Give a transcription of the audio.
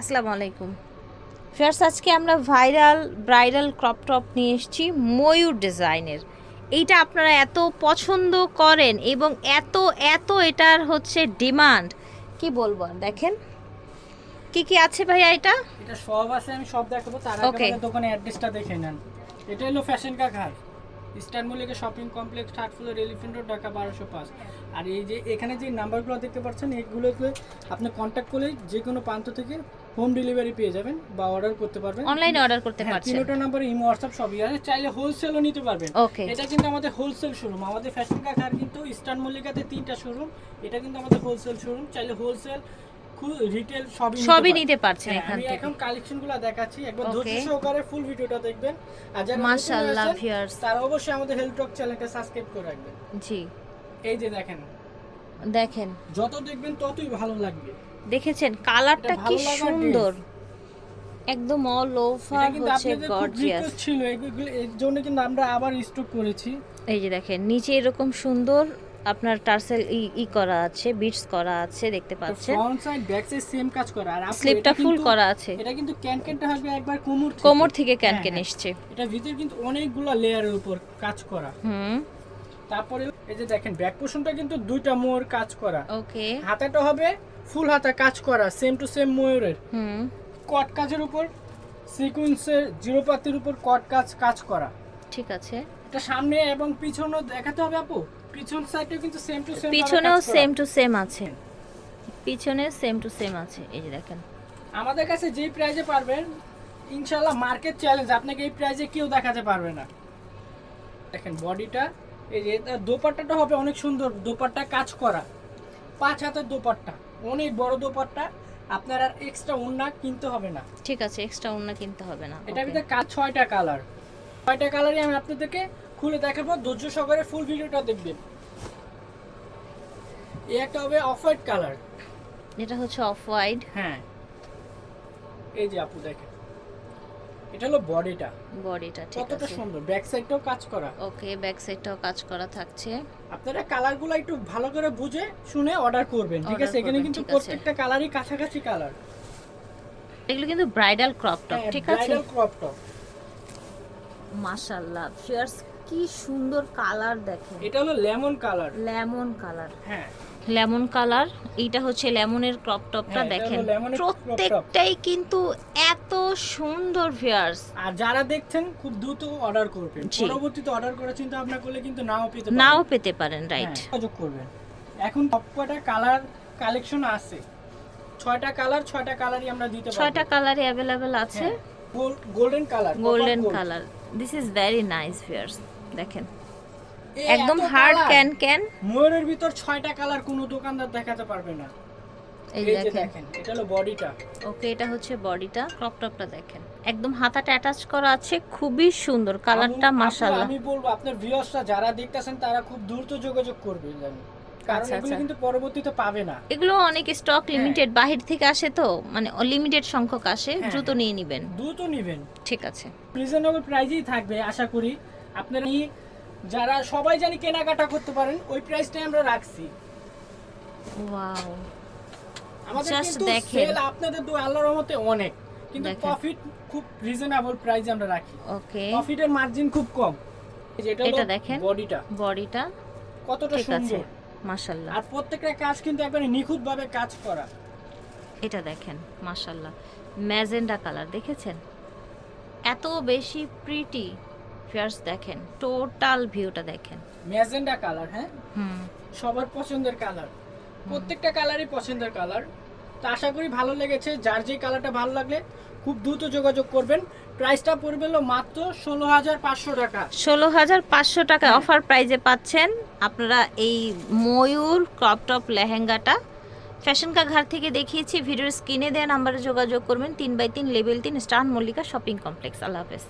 আসসালামু আলাইকুম। ফিয়ার্স আজকে আমরা ভাইরাল ব্রাইডাল ক্রপ টপ নিয়ে এসেছি ময়ূর ডিজাইনের। এইটা আপনারা এত পছন্দ করেন এবং এত এত এটার হচ্ছে ডিমান্ড। কি বলব দেখেন। কি কি আছে ভাইয়া এটা? এটা সব আছে আমি সব দেখাবো। তার আগে. আমাদের দোকানে অ্যাড্রেসটা দেখে নেন। এটা হলো ফ্যাশন কা ঘাট। Eastern Mallika shopping complex third floor elephant road Dhaka বারোশো পাঁচ। আর এই যে এখানে যে নাম্বারগুলো দেখতে পাচ্ছেন এইগুলোতে আপনি কন্ট্যাক্ট করলে যে কোনো প্রান্ত থেকে হোম ডেলিভারি পেয়ে যাবেন বা অর্ডার করতে পারবেন। অনলাইনে অর্ডার করতে হ্যাঁ পারছেন। তিনটা নাম্বারে ইমো হোয়াটসঅ্যাপ সবই আছে। চাইলে হোলসেলও নিতে পারবেন। ওকে। এটা কিন্তু আমাদের হোলসেল শোরুম আমাদের ফ্যাশন কা ঘাট কিন্তু ইস্টার্ন মল্লিকাতে তিনটা শোরুম এটা কিন্তু আমাদের হোলসেল শোরুম চাইলে হোলসেল রিটেল সবই সবই নিতে পারছেন হ্যাঁ, এখান থেকে। এখন কালেকশনগুলো দেখাচ্ছি। একবার. ধৈর্য সহকারে ফুল ভিডিওটা দেখবেন। আর যারা মাশাআল্লাহ ভিউয়ার্স তারা অবশ্যই আমাদের হেলথ টক চ্যানেলটা সাবস্ক্রাইব করে রাখবেন। জি। এই যে দেখেন। দেখেন। যত দেখবেন ততই ভালো লাগবে। দেখেছেন? কালারটা কি সুন্দর। একদম অল ওভার হচ্ছে গর্জিয়াস ছিল। এর জন্য কিন্তু আমরা আবার স্টক করেছি। এই যে দেখেন নিচে এরকম সুন্দর আপনার টার্সেল ই ই করা আছে বিটস করা আছে দেখতে পাচ্ছেন। Front side back side same কাজ করা। আর স্লিপটা ফুল করা আছে। এটা কিন্তু ক্যানকেনটা আসবে একবার কোমর কোমর থেকে। ক্যানকেন হ্যাঁ, এসছে। এটা ভিতরে কিন্তু অনেকগুলো লেয়ারের উপর কাজ করা। হুম। তারপরে এই যে দেখেন ব্যাক পোর্শনটা কিন্তু দুইটা মোর কাজ করা। ওকে হাতাটা হবে ফুল হাতা কাজ করা সেম টু সেম ময়ূরের হুম। কট কাজের উপর সিকুয়েন্সের জিরো পাতির উপর কট কাজ কাজ করা। ঠিক আছে। এটা সামনে এবং পিছনে দেখাতে হবে আপু। পিছন সাইডেও কিন্তু সেম টু সেম পিছনেও সেম টু সেম আছে। পিছনে সেম টু সেম আছে। এই যে দেখেন। আমাদের কাছে যেই প্রাইজে পারবেন ইনশাআল্লাহ মার্কেট চ্যালেঞ্জ আপনাকে এই প্রাইজে কেউ দেখাতে পারবে না। দেখেন বডিটা এই যে এটা দোপাট্টাটা হবে অনেক সুন্দর। দোপাট্টা কাজ করা। পাঁচ হাতের দোপাট্টা। অনেক বড় দোপাট্টা। আপনার আর এক্সট্রা ওন্না কিনতে হবে না। ঠিক আছে এক্সট্রা অন্য কিনতে হবে না। এটা ভিতরে কাজ ছয়টা কালার ছয়টা কালারই আমি আপনাদেরকে খুলে দেখাবো। ধৈর্য সহকারে ফুল ভিডিওটা দেখবেন। এই একটা হবে অফ হোয়াইট কালার এটা হচ্ছে অফ হোয়াইট হ্যাঁ। এই যে আপু দেখেন। এটা হলো বডিটা। বডিটা ঠিক কতটা সুন্দর। ব্যাক সাইডটাও কাজ করা। ওকে ব্যাক সাইডটাও কাজ করা থাকছে। আপনারা কালারগুলো একটু ভালো করে বুঝে শুনে অর্ডার করবেন ঠিক আছে? এখানে কিন্তু প্রত্যেকটা কালারই কাছাকাছি কালার। এগুলো কিন্তু ব্রাইডাল ক্রপ টপ হ্যাঁ, ঠিক আছে? Crop top. মাশাআল্লাহ ফিয়ার্স কি সুন্দর কালার দেখেন। এটা হলো লেমন কালার। Lemon colour. হ্যাঁ। লেমন কালার এইটা হচ্ছে লেমনের ক্রপ টপটা হ্যাঁ, দেখেন। প্রত্যেকটাই কিন্তু এত সুন্দর ফিয়ার্স আর যারা দেখছেন খুব দ্রুত অর্ডার করবেন। পরবর্তীতে অর্ডার করার চিন্তা ভাবনা করলে কিন্তু নাও পেতে পারেন। নাও পেতে পারেন রাইট হ্যাঁ, যোগাযোগ করবেন। এখন সবকটা কালার কালেকশন আছে? ছয়টা কালার ছয়টা কালারই আমরা দিতে পারব। ছয়টা কালারে অ্যাভেলেবেল আছে। Golden colour golden colour this is very nice fierce দেখেন। একদম হার্ড ক্যান ক্যান ময়ূরের ভিতর ছয়টা কালার কোনো দোকানদার দেখাতে পারবে না। এই দেখেন। এটা হলো বডিটা ওকে এটা হচ্ছে বডিটা ক্রপ টপটা দেখেন। একদম হাতাটা অ্যাটাচ করা আছে খুবই সুন্দর। কালারটা মাশাআল্লাহ। আমি বলব আপনার ভিউয়ার্সরা যারা দেখতেছেন তারা খুব দ্রুত যোগাযোগ করবে জানি কারণ আচ্ছা, এগুলো আচ্ছা। কিন্তু পরবর্তীতে পাবে না। এগুলো অনেক স্টক লিমিটেড বাহির থেকে আসে তো মানে লিমিটেড সংখ্যক আসে হ্যাঁ, দ্রুত হ্যাঁ। নিয়ে নেবেন। দ্রুত নেবেন। ঠিক আছে। রিজনেবল প্রাইজেই থাকবে আশা করি। আপনারা যারা সবাই জানি কেনাকাটা করতে পারেন ওই প্রাইসটাই আমরা রাখছি। ওয়াও আমাদের কিন্তু সেল আপনাদের দু আল্লাহর রহমতে অনেক কিন্তু। প্রফিট খুব রিজনেবল প্রাইসে আমরা রাখি। ওকে প্রফিটের মার্জিন খুব কম। এটা দেখেন। বডিটা বডিটা কতটা সুন্দর। মাশাআল্লাহ। আর প্রত্যেকটা কাজ কিন্তু একবারে নিখুঁত ভাবে কাজ করা। এটা দেখেন মাশাআল্লাহ। ম্যাজেন্ডা কালার দেখেছেন? এত বেশি প্রিটি ফিয়ার্স দেখেন টোটাল ভিউটা দেখেন। ম্যাজেন্ডা কালার হ্যাঁ? হুম। সবার পছন্দের কালার। প্রত্যেকটা কালারই পছন্দের কালার। তো আশা করি ভালো লেগেছে। যার যে কালারটা ভালো লাগলে খুব দ্রুত যোগাযোগ করবেন। প্রাইসটা পড়বে মাত্র ষোলো হাজার পাঁচশো টাকা। ষোলো হাজার পাঁচশো টাকা অফার প্রাইজে পাচ্ছেন আপনারা এই ময়ূর ক্রপ টপ লেহেঙ্গাটা। ফ্যাশন কা ঘর থেকে দেখিয়েছি ভিডিওর স্ক্রিনে দেওয়া নাম্বারে যোগাযোগ করবেন। তিন বাই তিন লেভেল তিন স্টার মল্লিকা শপিং কমপ্লেক্স। আল্লাহ হাফেজ।